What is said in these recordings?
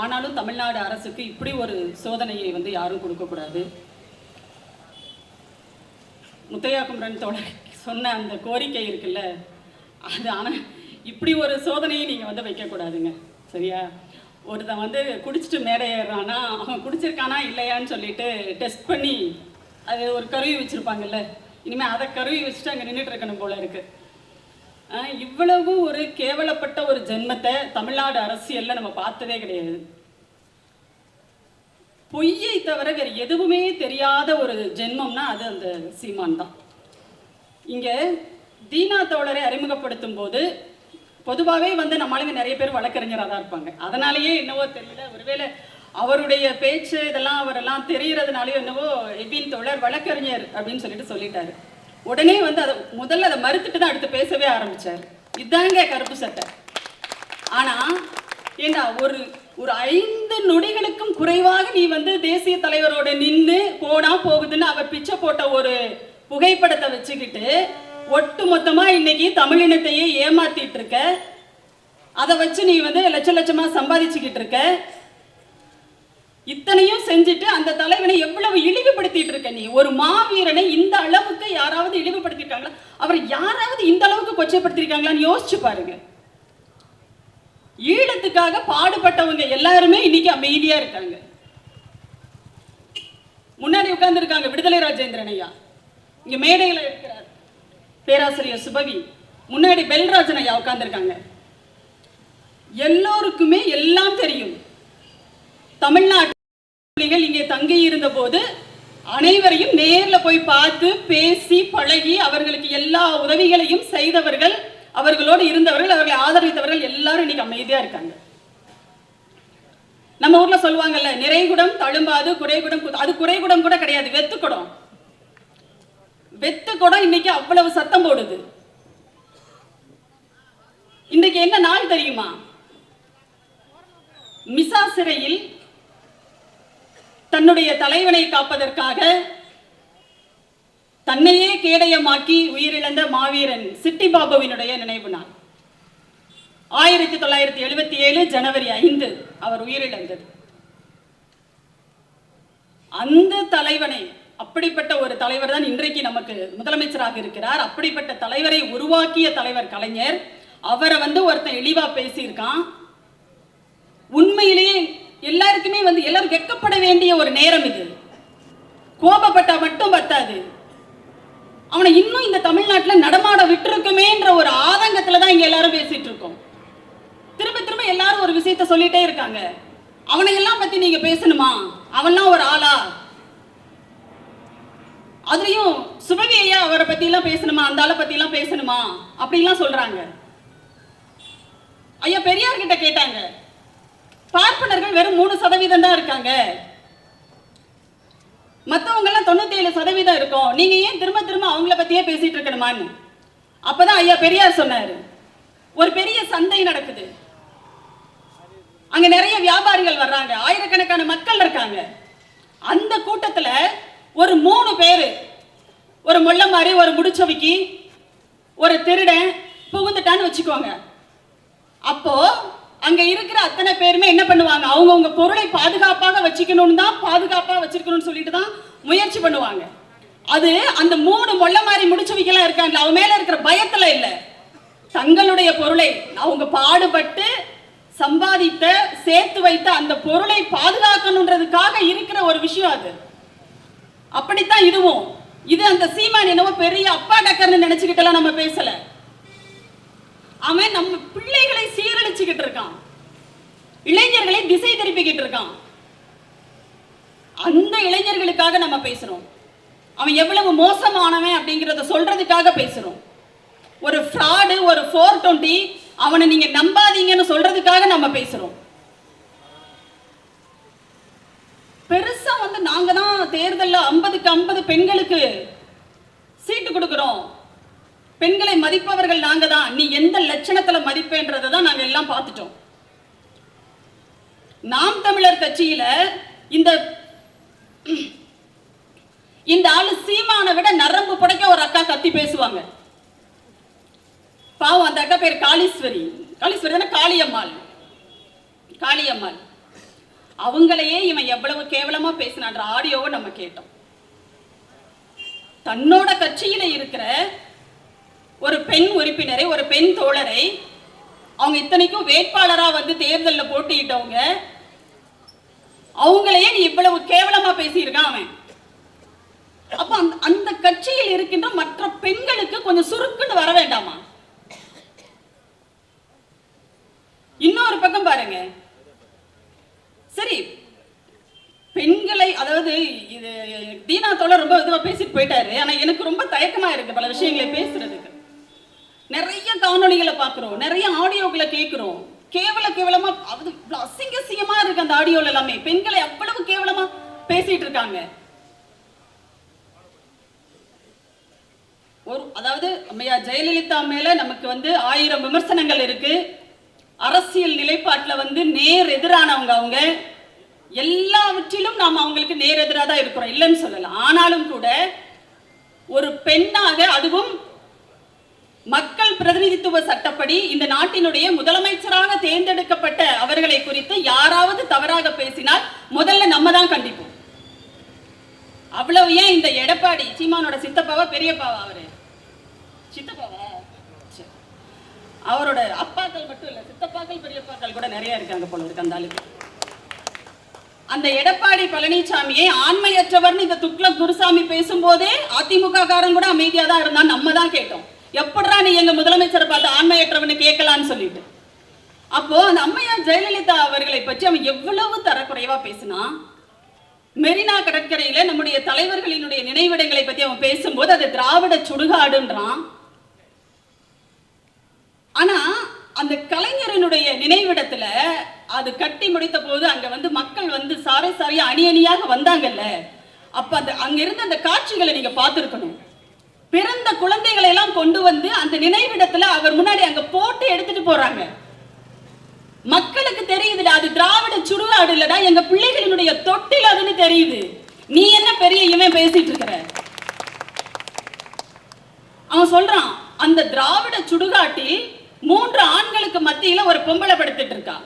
ஆனாலும் தமிழ்நாடு அரசுக்கு இப்படி ஒரு சோதனையை வந்து யாரும் கொடுக்கக்கூடாது. முத்தையா குமரன் தோழர் சொன்ன அந்த கோரிக்கை இருக்குல்ல அது ஆனால் இப்படி ஒரு சோதனையை நீங்கள் வந்து வைக்கக்கூடாதுங்க. சரியா? ஒருத்தன் வந்து குடிச்சிட்டு மேடை ஏறுறானா அவன் குடிச்சிருக்கானா இல்லையான்னு சொல்லிட்டு டெஸ்ட் பண்ணி அது ஒரு கருவி வச்சுருப்பாங்கல்ல இனிமேல் அதை கருவி வச்சுட்டு அங்கே நின்றுட்டு இருக்கணும் போல இருக்குது இவ்வளவு ஒரு கேவலப்பட்ட ஒரு ஜென்மத்தை தமிழ்நாடு அரசியல்ல நம்ம பார்த்ததே கிடையாது. பொய்யை தவிர வேறு எதுவுமே தெரியாத ஒரு ஜென்மம்னா அது அந்த சீமான் தான். இங்க தீனா தோழரை அறிமுகப்படுத்தும் போது பொதுவாகவே வந்து நம்மளுங்க நிறைய பேர் வழக்கறிஞராக தான் இருப்பாங்க. அதனாலேயே என்னவோ தெரியல ஒருவேளை அவருடைய பேச்சு இதெல்லாம் அவரெல்லாம் தெரியறதுனாலயோ என்னவோ எபின் தோழர் வழக்கறிஞர் அப்படின்னு சொல்லிட்டு சொல்லிட்டாரு. உடனே வந்து அதை முதல்ல அதை மறுத்துட்டு தான் அடுத்து பேசவே ஆரம்பித்தார் இதாங்க கருப்பு சட்டை. ஆனால் ஏண்டா ஒரு ஒரு ஐந்து நொடிகளுக்கும் குறைவாக நீ வந்து தேசிய தலைவரோட நின்று போனா போகுதுன்னு அவர் பிச்சை போட்ட ஒரு புகைப்படத்தை வச்சுக்கிட்டு ஒட்டு மொத்தமாக இன்னைக்கு தமிழினத்தையே ஏமாத்திட்டு இருக்க. அதை வச்சு நீ வந்து லட்ச லட்சமாக சம்பாதிச்சுக்கிட்டு இருக்க. இத்தனையும் செஞ்சுட்டு அந்த தலைவனை எவ்வளவு இழிவுபடுத்திட்டு இருக்க நீ? ஒரு மாவீரனை இந்த அளவுக்கு யாராவது இழிவுபடுத்திருக்காங்களா? அவரை யாராவது இந்த அளவுக்கு கொச்சைப்படுத்திருக்காங்களான்னு யோசிச்சு பாருங்க. ஈழத்துக்காக பாடுபட்டவங்க எல்லாருமே இன்னைக்கு அமைதியா இருக்காங்க. முன்னாடி உட்கார்ந்து இருக்காங்க விடுதலை ராஜேந்திரன் ஐயா. இங்க மேடையில இருக்கிறார். பேராசிரியர் சுபவி. முன்னாடி பெல்ராஜன் ஐயா உட்கார்ந்துருக்காங்க. எல்லோருக்குமே எல்லாம் தெரியும். தமிழ்நாட்டு புலிகள் இங்கே தங்கி இருந்த போது அனைவரையும் நேரில் போய் பார்த்து பேசி பழகி அவர்களுக்கு எல்லா உதவிகளையும் செய்தவர்கள் அவர்களோடு இருந்தவர்கள் அவர்களை ஆதரித்தவர்கள் எல்லாரும் இன்னைக்கு அமைதியா இருக்காங்க. நம்ம ஊர்ல சொல்லுவாங்கல்ல நிறைகுடம் தழும்பாது குறைகுடம் அது குறைகுடம் கூட கிடையாது வெத்துக்குடம். வெத்து குடம் இன்னைக்கு அவ்வளவு சத்தம் போடுது. இன்னைக்கு என்ன நாள் தெரியுமா? மிசா சிறையில் தன்னுடைய தலைவனை காப்பதற்காக தன்னையே கேடயமாக்கி உயிரிழந்த மாவீரன் சிட்டி பாபுவினுடைய நினைவு நாள். ஆயிரத்தி தொள்ளாயிரத்தி எழுபத்தி ஏழு ஜனவரி ஐந்து அவர் உயிரிழந்தது. அந்த தலைவனை அப்படிப்பட்ட ஒரு தலைவர் தான் இன்றைக்கு நமக்கு முதலமைச்சராக இருக்கிறார். அப்படிப்பட்ட தலைவரை உருவாக்கிய தலைவர் கலைஞர். அவரை வந்து ஒருத்தன் இழிவா பேசியிருக்கான் உண்மையிலேயே எல்லாருக்குமே வெக்கப்பட வேண்டிய ஒரு நேரம் இது. கோபப்பட்டா மட்டும் பத்தாது. அவனை இன்னும் இந்த தமிழ்நாட்டில் நடமாட விட்டுருக்குமேன்ற ஒரு ஆதங்கத்துல தான் இங்கே எல்லாரும் பேசிட்டு இருக்கோம். திரும்ப திரும்ப எல்லாரும் ஒரு விஷயத்த சொல்லிட்டே இருக்காங்க. அவனையெல்லாம் பத்தி நீங்க பேசணுமா? அவன்லாம் ஒரு ஆளா? அதுலயும் சுபவி ஐயா அவரை பத்தி எல்லாம் பேசணுமா? அந்த ஆளை பத்தி எல்லாம் பேசணுமா? அப்படிலாம் சொல்றாங்க. ஐயா பெரியார் கிட்ட கேட்டாங்க. பார்ப்பனர்கள் வெறும் மூணு சதவீதம் தான் இருக்காங்க. மற்றவங்கெல்லாம் தொண்ணூற்றி தொண்ணூத்தி ஏழு சதவீதம் இருக்கும். நீங்க ஏன் திரும்ப திரும்ப அவங்கள பத்தியே பேசிட்டு இருக்கணுமான்னு? அப்பதான் ஐயா பெரியார் சொன்னாரு. ஒரு பெரிய சந்தை நடக்குது. அங்க நிறைய வியாபாரிகள் வர்றாங்க. ஆயிரக்கணக்கான மக்கள் இருக்காங்க. அந்த கூட்டத்துல ஒரு மூணு பேரு ஒரு முள்ள மாதிரி ஒரு முடிச்சவிக்கி ஒரு திருடன் புகுந்துட்டான்னு வச்சுக்கோங்க. அப்போ அங்க இருக்கிற அத்தனை பேருமே என்ன பண்ணுவாங்க? அவங்கவுங்க பொருளை பாதுகாப்பாக வச்சுக்கணும்னு தான் பாதுகாப்பாக வச்சிருக்கணும்னு சொல்லிட்டு தான் முயற்சி பண்ணுவாங்க. அது அந்த மூணு மொள்ள மாதிரி முடிச்சவிக்கலாம் இருக்காங்க அவன் மேல இருக்கிற பயத்துல இல்ல. தங்களுடைய பொருளை அவங்க பாடுபட்டு சம்பாதித்த சேர்த்து வைத்த அந்த பொருளை பாதுகாக்கணுன்றதுக்காக இருக்கிற ஒரு விஷயம் அது. அப்படித்தான் இதுவும். இது அந்த சீமான் என்னவோ பெரிய அப்பா டக்கர்னு நினைச்சுக்கிட்டலாம் நம்ம பேசல. அவன் நம்ம பிள்ளைகளை சீரழிச்சுக்கிட்டு இருக்கான். இளைஞர்களை திசை திருப்பிக்கிட்டு இருக்கான். அந்த இளைஞர்களுக்காக நம்ம பேசுறோம். அவன் எவ்வளவு மோசமானவன் அப்படிங்கிறத சொல்றதுக்காக பேசுறோம். ஒரு ஃப்ராடு ஒரு ஃபோர் டுவெண்ட்டி அவனை நீங்க நம்பாதீங்கன்னு சொல்றதுக்காக நம்ம பேசுறோம். பெருசா வந்து நாங்க தான் தேர்தலில் ஐம்பதுக்கு ஐம்பது பெண்களுக்கு சீட்டு கொடுக்குறோம். பெண்களை மதிப்பவர்கள் நாங்க தான். நீ எந்த லட்சணத்துல மதிப்பேன்றதை தான் நாங்க எல்லாம் பார்த்துட்டோம். நாம் தமிழர் கட்சியில இந்த இந்த ஆளு சீமானை விட நரம்பு புடைக்க ஒரு அக்கா கத்தி பேசுவாங்க. பாவம் அந்த அக்கா பேர் காளீஸ்வரி. காளீஸ்வரி தானே? காளியம்மாள். காளியம்மாள். அவங்களையே இவன் எவ்வளவு கேவலமா பேசினான்ற ஆடியோவை நம்ம கேட்டோம். தன்னோட கட்சியில இருக்கிற ஒரு பெண் உறுப்பினரை ஒரு பெண் தோழரை அவங்க இத்தனைக்கும் வேட்பாளரா வந்து தேர்தலில் போட்டியிட்டவங்க அவங்களையே நீ இவ்வளவு கேவலமா பேசியிருக்கான் அவன். அப்ப அந்த அந்த கட்சியில் இருக்கின்ற மற்ற பெண்களுக்கு கொஞ்சம் சுருக்குன்னு வர வேண்டாமா? இன்னொரு பக்கம் பாருங்க. சரி பெண்களை அதாவது இது தீனா தோழர் ரொம்ப இதுவா பேசிட்டு போயிட்டாரு. ஆனா எனக்கு ரொம்ப தயக்கமா இருக்கு பல விஷயங்களை பேசுறதுக்கு. நிறைய காணொலிகளை பார்க்குறோம். நிறைய ஆடியோக்களை கேட்குறோம். கேவல கேவலமா அது இவ்வளவு அசிங்க அசிங்கமா இருக்கு அந்த ஆடியோல எல்லாமே. பெண்களை அவ்வளவு கேவலமா பேசிட்டு இருக்காங்க. ஒரு அதாவது அம்மையா ஜெயலலிதா மேல நமக்கு வந்து ஆயிரம் விமர்சனங்கள் இருக்கு. அரசியல் நிலைப்பாட்டில் வந்து நேர் எதிரானவங்க அவங்க. எல்லாவற்றிலும் நாம் அவங்களுக்கு நேர் எதிராக தான் இருக்கிறோம். இல்லைன்னு சொல்லலாம் ஆனாலும் கூட ஒரு பெண்ணாக அதுவும் மக்கள் பிரதிநிதித்துவ சட்டப்படி இந்த நாட்டினுடைய முதலமைச்சராக தேர்ந்தெடுக்கப்பட்ட அவர்களை குறித்து யாராவது தவறாக பேசினால் முதல்ல நம்ம தான் கண்டிப்போம். அவ்வளவு ஏன் இந்த எடப்பாடி சீமானோட சித்தப்பாவா பெரியப்பாவா அவரு? சித்தப்பாவா? அவரோட அப்பாக்கள் மட்டும் இல்ல சித்தப்பாக்கள் பெரியப்பாக்கள் கூட நிறைய இருக்காங்க போல இருக்கு அந்த ஆளுக்கு. அந்த எடப்பாடி பழனிசாமியை ஆண்மையற்றவர்னு இந்த துக்ளக் குருசாமி பேசும்போதே அதிமுக காரன் கூட அமைதியா தான் இருந்தான் நம்ம தான் கேட்டோம். எப்படா நீ எங்க முதலமைச்சரை பார்த்து ஆண்மையற்றவனு கேட்கலான்னு சொல்லிட்டு? அப்போ அந்த அம்மையார் ஜெயலலிதா அவர்களை பற்றி அவன் எவ்வளவு தரக்குறைவா பேசினா? மெரினா கடற்கரையில நம்முடைய தலைவர்களினுடைய நினைவிடங்களை பத்தி அவன் பேசும்போது அது திராவிட சுடுகாடுன்றான். ஆனா அந்த கலைஞரனுடைய நினைவிடத்துல அது கட்டி முடித்த போது அங்க வந்து மக்கள் வந்து சாரை சாரியா அணி அணியாக வந்தாங்கல்ல. அப்ப அந்த அங்க இருந்த அந்த காட்சிகளை நீங்க பார்த்துருக்கணும். பிறந்த குழந்தைகளை எல்லாம் கொண்டு வந்து அந்த நினைவிடத்துல அவர் முன்னாடி அங்க போட்டு எடுத்துட்டு போறாங்க. மக்களுக்கு தெரியுதுடா அது திராவிட சுடுகாடு இல்லடா எங்க பிள்ளைகளினுடைய தொட்டில் அதுன்னு தெரியுது. நீ என்ன பெரிய இவன் பேசிட்டு இருக்கிற அவன் சொல்றான் அந்த திராவிட சுடுகாட்டில் மூன்று ஆண்களுக்கு மத்தியில ஒரு பொம்பளை படுத்துட்டு இருக்கா.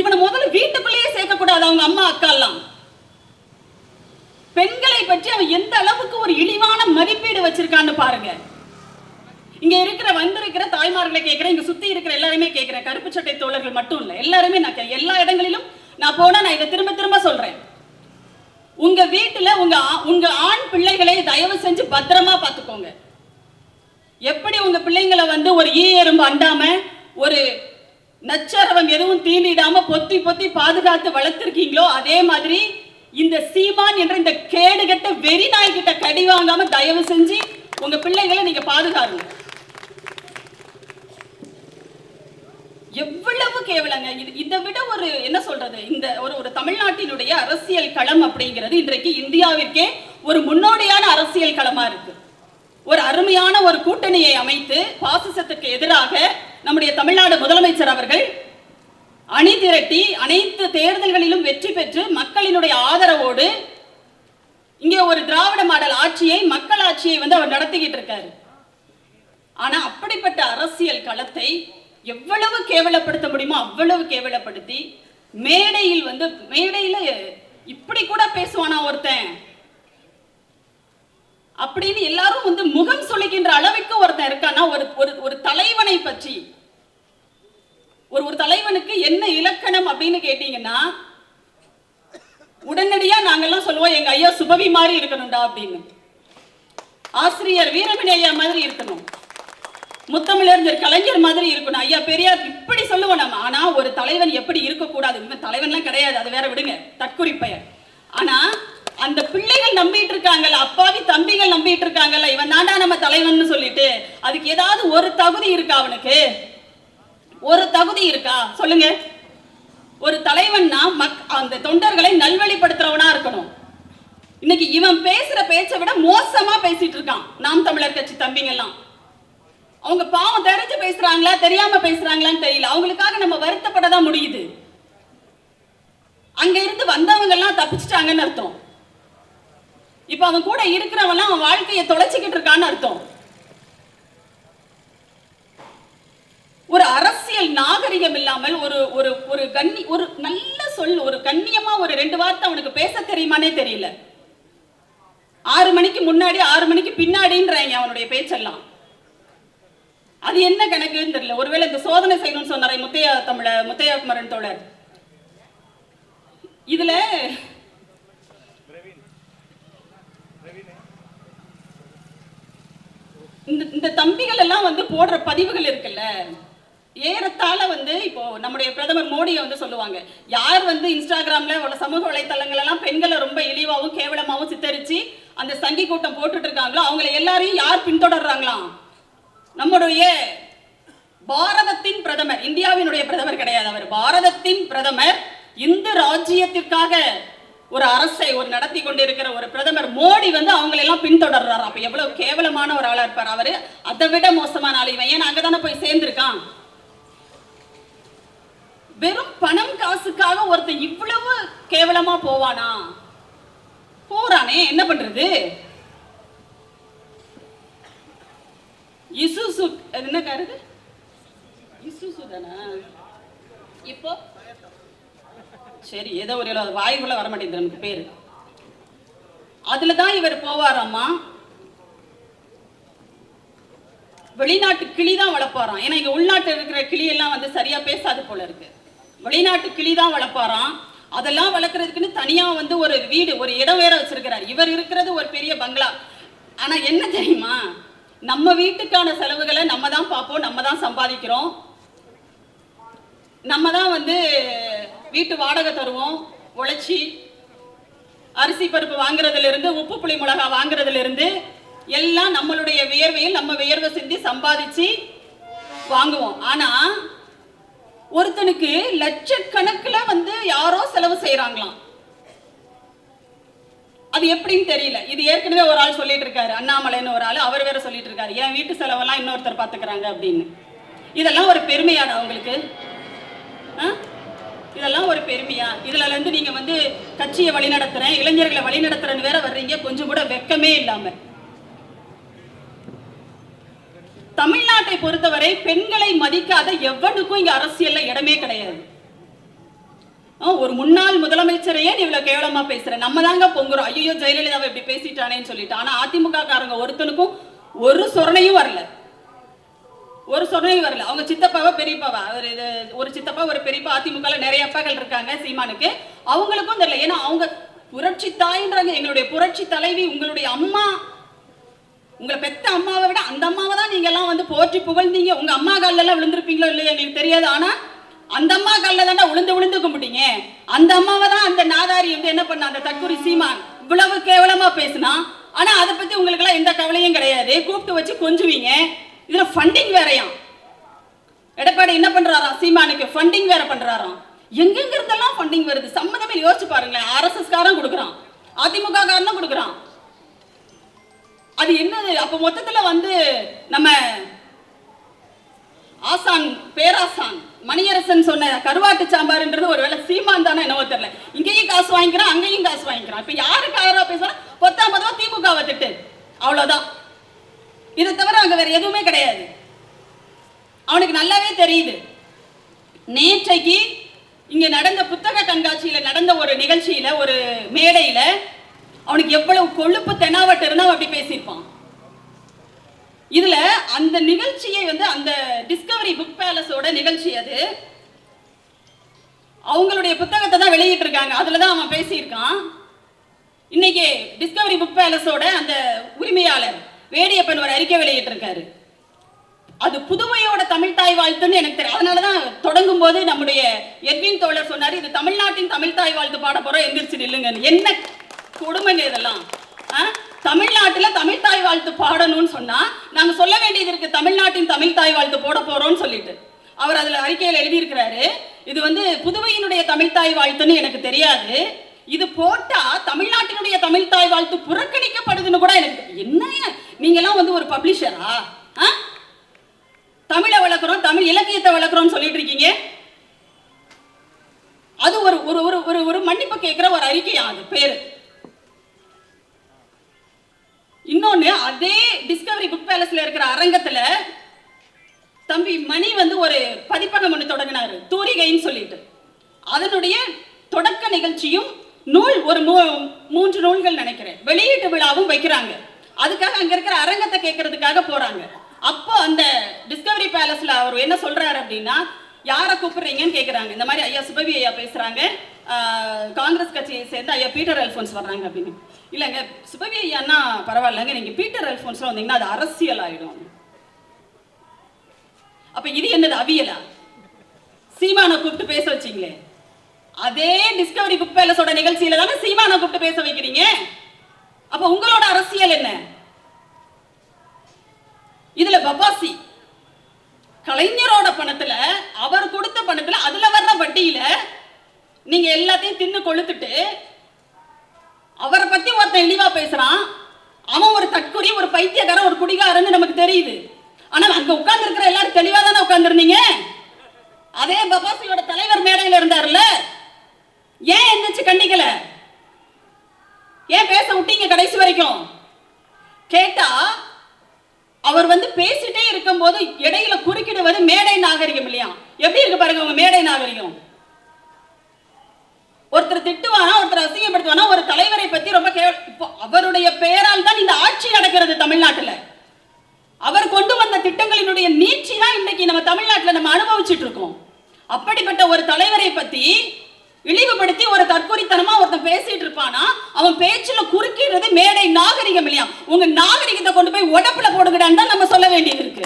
இவனை முதல்ல வீட்டுக்குள்ளேயே சேர்க்க கூடாது அவங்க அம்மா அக்கா எல்லாம். பெண்களை பற்றி அவன் எந்த அளவுக்கு ஒரு இழிவான மதிப்பீடு வச்சிருக்கான்னு பாருங்க. இங்க இருக்கிற வந்திருக்கிற தாய்மார்களை கேட்கிறேன் இங்க சுத்தி இருக்கிற எல்லாருமே கேட்கிறேன் கருப்பு சட்டை தோழர்கள் மட்டும் இல்ல எல்லாருமே நான் கே- எல்லா இடங்களிலும் நான் போனா நான் இதை திரும்ப திரும்ப சொல்றேன். உங்க வீட்டுல உங்க ஆ- உங்க ஆண் பிள்ளைகளை தயவு செஞ்சு பத்திரமா பாத்துக்கோங்க எப்படி உங்க பிள்ளைங்களை வந்து ஒரு ஈ எறும்பு அண்டாம ஒரு நச்சரவம் எதுவும் தீண்டிடாம பொத்தி பொத்தி பாதுகாத்து வளர்த்திருக்கீங்களோ அதே மாதிரி இந்த சீமான் என்ற இந்த கேடுகட்ட வெறி நாய்கிட்ட கடி வாங்காம தயவு செஞ்சு உங்க பிள்ளைகளை நீங்க பாதுகாருங்க. எவ்வளவு கேவலங்க. இது இதை விட ஒரு என்ன சொல்றது? இந்த ஒரு ஒரு தமிழ்நாட்டினுடைய அரசியல் களம் அப்படிங்கிறது இன்றைக்கு இந்தியாவிற்கே ஒரு முன்னோடியான அரசியல் களமா இருக்கு. ஒரு அருமையான ஒரு கூட்டணியை அமைத்து பாசிசத்துக்கு எதிராக நம்முடைய தமிழ்நாடு முதலமைச்சர் அவர்கள் அணி திரட்டி அனைத்து தேர்தல்களிலும் வெற்றி பெற்று மக்களினுடைய ஆதரவோடு இங்கே ஒரு திராவிட மாடல் ஆட்சியை மக்கள் ஆட்சியை வந்து அவர் நடத்திக்கிட்டு இருக்காரு. ஆனா அப்படிப்பட்ட அரசியல் களத்தை எவ்வளவு கேவலப்படுத்த முடியுமோ அவ்வளவு கேவலப்படுத்தி மேடையில் வந்து மேடையில இப்படி கூட பேசுவானா ஒருத்தன்? அப்படின்னு எல்லாரும் வந்து முகம் சொல்லிக்கின்ற அளவுக்கு ஒருத்தன் இருக்கானா ஒரு ஒரு ஒரு தலைவனை பற்றி ஒரு ஒரு தலைவனுக்கு என்ன இலக்கணம் அப்படின்னு கேட்டீங்கன்னா உடனடியா நாங்கெல்லாம் சொல்லுவோம் எங்க ஐயா சுபவி மாதிரி இருக்கணும்டா அப்படின்னு. ஆசிரியர் வீரமணி ஐயா மாதிரி இருக்கணும். முத்தமிழறிஞர் கலைஞர் மாதிரி இருக்கணும். ஐயா பெரியார் இப்படி சொல்லுவோம் நம்ம. ஆனா ஒரு தலைவன் எப்படி இருக்கக்கூடாது? இவன் தலைவன்லாம் கிடையாது. அது வேற விடுங்க. தற்குறி பெயர். ஆனா அந்த பிள்ளைகள் நம்பிட்டு இருக்காங்கல்ல அப்பாவி தம்பிகள் நம்பிட்டு இருக்காங்கல்ல இவன் தாண்டா நம்ம தலைவன் சொல்லிட்டு அதுக்கு ஏதாவது ஒரு தகுதி இருக்கா அவனுக்கு? ஒரு தகுதி இருக்கா? சொல்லுங்க. ஒரு தலைவன்னா மக் அந்த தொண்டர்களை நல்வழிப்படுத்துறவனா இருக்கணும். இன்னைக்கு இவன் பேசுற பேச்சை விட மோசமா பேசிட்டு இருக்கான். நாம் தமிழர் கட்சி தம்பிங்க எல்லாம் அவங்க பாவம் தெரிஞ்சு பேசுறாங்களா தெரியாம பேசுறாங்களான்னு தெரியல. அவங்களுக்காக நம்ம வருத்தப்பட தான் முடியுது. அங்க இருந்து வந்தவங்க எல்லாம் தப்பிச்சிட்டாங்கன்னு அர்த்தம். இப்ப அவன் கூட இருக்கிறவன் அவன் வாழ்க்கையை தொலைச்சிக்கிட்டு இருக்கான்னு அர்த்தம். ஒரு அரசியல் நாகரிகம் இல்லாமல் ஒரு ஒரு ஒரு கண்ணி ஒரு நல்ல சொல் ஒரு கண்ணியமா ஒரு ரெண்டு வார்த்தை அவனுக்கு பேச தெரியுமானே தெரியல. ஆறு மணிக்கு முன்னாடி ஆறு மணிக்கு பின்னாடின்றாங்க அவனுடைய பேச்செல்லாம். அது என்ன கணக்குன்னு தெரியல. ஒருவேளை இந்த சோதனை செய்யணும்னு சொன்னாரே முத்தையா தமிழ முத்தையா குமரன் தோழர். இதுல இந்த இந்த தம்பிகள் எல்லாம் வந்து போடுற பதிவுகள் இருக்குல்ல. ஏறத்தாழ வந்து இப்போ நம்முடைய பிரதமர் மோடியை வந்து சொல்லுவாங்க. யார் வந்து இன்ஸ்டாகிராம்ல உள்ள சமூக வலைத்தளங்கள் எல்லாம் பெண்களை ரொம்ப இழிவாகவும் கேவலமாகவும் சித்தரிச்சு அந்த சங்கி கூட்டம் போட்டுட்டு இருக்காங்களோ அவங்கள எல்லாரையும் யார் பின்தொடர்றாங்களாம்? நம்முடைய பாரதத்தின் பிரதமர் இந்தியாவினுடைய பிரதமர் கிடையாது அவர். பாரதத்தின் பிரதமர் இந்து ராஜ்யத்திற்காக ஒரு அரசை ஒரு நடத்தி கொண்டிருக்கிற ஒரு பிரதமர் மோடி வந்து அவங்களெல்லாம் பின்தொடர்றாரு. அப்ப எவ்வளவு கேவலமான ஒரு ஆளா இருப்பார் அவரு. அதை விட மோசமான ஆள் இவன். ஏன்னா அங்கதானே போய் சேர்ந்திருக்கான்? வெறும் பணம் காசுக்காக ஒருத்தன் இவ்வளவு கேவலமா போவானா? போறானே என்ன பண்றது? இசுசு என்ன கார் இசுசு தானா? இப்போ? சரி ஏதோ ஒரு அது வாய்க்குள்ள வர மாட்டேங்குது நமக்கு பேரு. அதுல தான் இவர் போவாராம்மா. வெளிநாட்டு கிளி தான் வளர்ப்பாராம். ஏன்னா இங்க உள்நாட்டில் இருக்கிற கிளி எல்லாம் வந்து சரியா பேசாது போல இருக்கு. வெளிநாட்டு கிளி தான் வளர்ப்பாராம். அதெல்லாம் வளர்க்கறதுக்குன்னு தனியா வந்து ஒரு வீடு ஒரு இடம் வேற வச்சிருக்கிறார். இவர் இருக்கிறது ஒரு பெரிய பங்களா. ஆனா என்ன தெரியுமா? நம்ம வீட்டுக்கான செலவுகளை நம்ம தான் பார்ப்போம் நம்ம தான் சம்பாதிக்கிறோம். நம்ம தான் வந்து வீட்டு வாடகை தருவோம் உழைச்சி அரிசி பருப்பு வாங்குறதுல இருந்து உப்பு புளி மிளகா வாங்குறதுல இருந்து எல்லாம் நம்மளுடைய வியர்வையில் நம்ம வியர்வை செஞ்சு சம்பாதிச்சு வாங்குவோம். ஆனா ஒருத்தனுக்கு லட்சக்கணக்கில் வந்து யாரோ செலவு செய்யறாங்களாம் அது எப்படின்னு தெரியல. இது ஏற்கனவே ஒரு ஆள் சொல்லிட்டு இருக்காரு. அண்ணாமலைன்னு ஒரு ஆள். அவர் வேற சொல்லிட்டு இருக்காரு. என் வீட்டு செலவெல்லாம் இன்னொருத்தர் பாத்துக்கிறாங்க? அப்படின்னு. இதெல்லாம் ஒரு பெருமையாடா உங்களுக்கு? ஆ? இதெல்லாம் ஒரு பெருமையா? இதுல இருந்து நீங்க வந்து கட்சியை வழிநடத்துறேன் இளைஞர்களை வழிநடத்துறேன்னு வேற வர்றீங்க. கொஞ்சம் கூட வெக்கமே இல்லாமல் தமிழ்நாட்டை பொறுத்தவரை பெண்களை மதிக்காத எவனுக்கும் இங்க அரசியல்ல இடமே கிடையாது. ஒரு முன்னாள் முதலமைச்சரையே நீ இவ்வளவு கேவலமா பேசுற. நம்ம தாங்க பொங்குறோம். ஐயோ ஜெயலலிதாவை இப்படி பேசிட்டானேன்னு சொல்லிட்டு. ஆனா அதிமுக காரங்க ஒருத்தனுக்கும் ஒரு சொரணையும் வரல. ஒரு சொரணையும் வரல. அவங்க சித்தப்பாவா பெரியப்பாவா? ஒரு இது ஒரு சித்தப்பா ஒரு பெரியப்பா அதிமுகல நிறைய அப்பாக்கள் இருக்காங்க சீமானுக்கு. அவங்களுக்கும் தெரியல. ஏன்னா அவங்க புரட்சி தாயின்றாங்க. எங்களுடைய புரட்சி தலைவி உங்களுடைய அம்மா உங்களை பெத்த அம்மாவை விட அந்த அம்மாவை தான் நீங்க எல்லாம் வந்து போற்றி புகழ்ந்தீங்க. உங்க அம்மா கால்ல எல்லாம் விழுந்திருப்பீங்களோ இல்லையோ எங்களுக்கு தெரியாது. ஆனா அந்த அம்மா கால்ல தானே விழுந்து விழுந்து கும்பிட்டீங்க. அந்த அம்மாவை தான் அந்த நாதாரி வந்து என்ன பண்ண அந்த தற்கொலை சீமான் இவ்வளவு கேவலமா பேசினா? ஆனா அதை பத்தி உங்களுக்கு எல்லாம் எந்த கவலையும் கிடையாது. கூப்பிட்டு வச்சு கொஞ்சுவீங்க. இதுல ஃபண்டிங் வேறையாம். எடப்பாடி என்ன பண்றாராம் சீமானுக்கு ஃபண்டிங் வேற பண்றாராம். எங்கெங்க இருந்தெல்லாம் ஃபண்டிங் வருது? சம்மந்தமே யோசிச்சு பாருங்களேன். ஆர்எஸ்எஸ் காரன் கொடுக்குறான். அதிமுக காரனும் கொடுக்குறான். அது என்னது? அப்ப மொத்தத்துல வந்து நம்ம ஆசான் பேராசான் மணியரசன் சொன்ன கருவாட்டு சாம்பார்ன்றது ஒருவேளை சீமான் தானே என்னவோ தெரியல. இங்கேயும் காசு வாங்கிக்கிறான் அங்கேயும் காசு வாங்கிக்கிறான். இப்ப யாருக்கு ஆதரவா பேசுறா பத்தாம் பதவா திமுகவை திட்டு. அவ்வளவுதான். இதை தவிர அங்க வேற எதுவுமே கிடையாது. அவனுக்கு நல்லாவே தெரியுது. நேற்றைக்கு இங்க நடந்த புத்தக கண்காட்சியில நடந்த ஒரு நிகழ்ச்சியில ஒரு மேடையில அவனுக்கு எவ்வளவு கொழுப்பு தெனாவட்டு இருந்தா அப்படி பேசியிருப்பான். இதுல அந்த நிகழ்ச்சியை வந்து அந்த டிஸ்கவரி புக் பேலஸோட நிகழ்ச்சி அது. அவங்களுடைய புத்தகத்தை தான் வெளியிட்டு இருக்காங்க அதுல தான் அவன் பேசியிருக்கான். இன்னைக்கு டிஸ்கவரி புக் பேலஸோட அந்த உரிமையாளர் வேடியப்பன் ஒரு அறிக்கை வெளியிட்டிருக்காரு. அது புதுமையோட தமிழ் தாய் வாழ்த்துன்னு எனக்கு தெரியும். அதனாலதான் தொடங்கும் போது நம்முடைய எட்வின் தோழர் சொன்னாரு இது தமிழ்நாட்டின் தமிழ் தாய் வாழ்த்து பாட போறோம் எந்திரிச்சு நில்லுங்க என்ன கொடுமைங்க இதெல்லாம். ஆ? தமிழ் தாய் வாழ்த்து பாடணும்னு சொன்னா நாங்க சொல்ல வேண்டியது இருக்கு. தமிழ்நாட்டின் தமிழ் தாய் வாழ்த்து போட போறோம்னு சொல்லிட்டு. அவர் அதுல அறிக்கையில் எழுதியிருக்கிறாரு. இது வந்து புதுவையினுடைய தமிழ் தாய் வாழ்த்துன்னு எனக்கு தெரியாது. இது போட்டா தமிழ்நாட்டினுடைய தமிழ் தாய் வாழ்த்து புறக்கணிக்கப்படுதுன்னு கூட எனக்கு என்ன? நீங்க எல்லாம் வந்து ஒரு பப்ளிஷரா? ஆ? தமிழை வளர்க்குறோம் தமிழ் இலக்கியத்தை வளர்க்குறோம்னு சொல்லிட்டு இருக்கீங்க. அது ஒரு ஒரு ஒரு ஒரு ஒரு மன்னிப்பு கேட்குற ஒரு அறிக்கையா அது பேரு? இன்னொன்னு அதே டிஸ்கவரி புக் பேலஸ்ல இருக்கிற அரங்கத்துல தம்பி மணி வந்து ஒரு பதிப்பகம் ஒன்று தொடங்கினாரு. தூரிகைன்னு சொல்லிட்டு. அதனுடைய தொடக்க நிகழ்ச்சியும் நூல் ஒரு மூன்று நூல்கள் நினைக்கிறேன். வெளியீட்டு விழாவும் வைக்கிறாங்க. அதுக்காக அங்க இருக்கிற அரங்கத்தை கேட்கறதுக்காக போறாங்க. அப்போ அந்த டிஸ்கவரி பேலஸ்ல அவர் என்ன சொல்றாரு அப்படின்னா யாரை கூப்பிடுறீங்கன்னு கேட்குறாங்க இந்த மாதிரி ஐயா சுபவி ஐயா பேசுகிறாங்க காங்கிரஸ் கட்சியை சேர்ந்து ஐயா பீட்டர் அல்ஃபோன்ஸ் வர்றாங்க அப்படின்னு. இல்லைங்க சுபவி ஐயான்னா பரவாயில்லைங்க. நீங்கள் பீட்டர் அல்ஃபோன்ஸ்ல வந்தீங்கன்னா அது அரசியல் ஆகிடும் அப்போ இது என்னது அவியலா? சீமானை கூப்பிட்டு பேச வச்சிங்களே. அதே டிஸ்கவரி புக் பேலஸோட நிகழ்ச்சியில தானே சீமானை கூப்பிட்டு பேச வைக்கிறீங்க? அப்போ உங்களோட அரசியல் என்ன? இதுல பபாசி கலைஞரோட பணத்துல அவர் கொடுத்த பணத்துல அதுல வர்ற வட்டியில நீங்க எல்லாத்தையும் தின்னு கொளுத்துட்டு அவரை பத்தி ஒருத்தன் இழிவா பேசுறான். அவன் ஒரு தற்கொலை ஒரு பைத்தியக்காரன் ஒரு குடிகாரன்னு நமக்கு தெரியுது. ஆனா அங்க உட்கார்ந்து இருக்கிற எல்லாரும் தெளிவா தானே உட்கார்ந்துருந்தீங்க? அதே பபாசியோட தலைவர் மேடையில இருந்தார்ல? ஏன் எந்திரிச்சு கண்டிக்கல? ஏன் பேச விட்டீங்க கடைசி வரைக்கும்? கேட்டா அவர் வந்து பேசிட்டே இருக்கும்போது இடையில குறுக்கிடுவது மேடை நாகரிகம் இல்லையா? எப்படி இருக்கு பாருங்க உங்க மேடை நாகரிகம்? ஒருத்தர் திட்டுவானா ஒருத்தர் அசிங்கப்படுத்துவானா ஒரு தலைவரை பத்தி ரொம்ப கே இப்போ அவருடைய பெயரால் தான் இந்த ஆட்சி நடக்கிறது தமிழ்நாட்டுல. அவர் கொண்டு வந்த திட்டங்களினுடைய நீட்சி தான் இன்னைக்கு நம்ம தமிழ்நாட்டுல நம்ம அனுபவிச்சுட்டு இருக்கோம். அப்படிப்பட்ட ஒரு தலைவரை பத்தி இழிவுபடுத்தி ஒரு தற்கொலைத்தனமா ஒருத்தன் பேசிட்டு இருப்பானா? அவன் பேச்சுல குறுக்கிடுறது மேடை நாகரிகம் இல்லையா? உங்க நாகரிகத்தை கொண்டு போய் உடப்புல போடுங்கடான்னு தான் நம்ம சொல்ல வேண்டியது இருக்கு.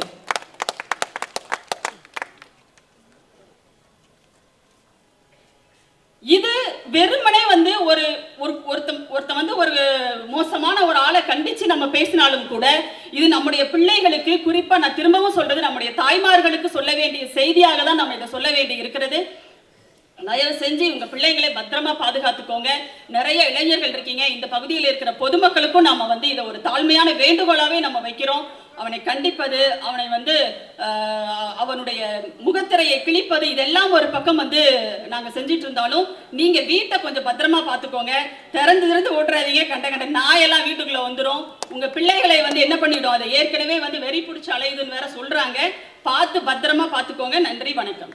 இது வெறுமனே வந்து ஒரு ஒரு ஒருத்தன் ஒருத்தன் வந்து ஒரு மோசமான ஒரு ஆளை கண்டிச்சு நம்ம பேசினாலும் கூட இது நம்முடைய பிள்ளைகளுக்கு குறிப்பா நான் திரும்பவும் சொல்றது நம்முடைய தாய்மார்களுக்கு சொல்ல வேண்டிய செய்தியாக தான் நம்ம இதை சொல்ல வேண்டி இருக்கிறது. தயவு செஞ்சு உங்க பிள்ளைகளை பத்திரமா பாதுகாத்துக்கோங்க. நிறைய இளைஞர்கள் இருக்கீங்க. இந்த பகுதியில் இருக்கிற பொதுமக்களுக்கும் நாம வந்து இதை ஒரு தாழ்மையான வேண்டுகோளாவே நம்ம வைக்கிறோம். அவனை கண்டிப்பது அவனை வந்து அவனுடைய முகத்திரையை கிழிப்பது இதெல்லாம் ஒரு பக்கம் வந்து நாங்கள் செஞ்சிட்டு இருந்தாலும் நீங்கள் வீட்டை கொஞ்சம் பத்திரமா பார்த்துக்கோங்க திறந்து திறந்து ஓட்டுறாதீங்க. கண்ட கண்ட நாயெல்லாம் வீட்டுக்குள்ளே வந்துடும் உங்கள் பிள்ளைகளை வந்து என்ன பண்ணிடும்? அதை ஏற்கனவே வந்து வெறி பிடிச்சி அலையுதுன்னு வேற சொல்கிறாங்க பார்த்து பத்திரமா பார்த்துக்கோங்க நன்றி வணக்கம்.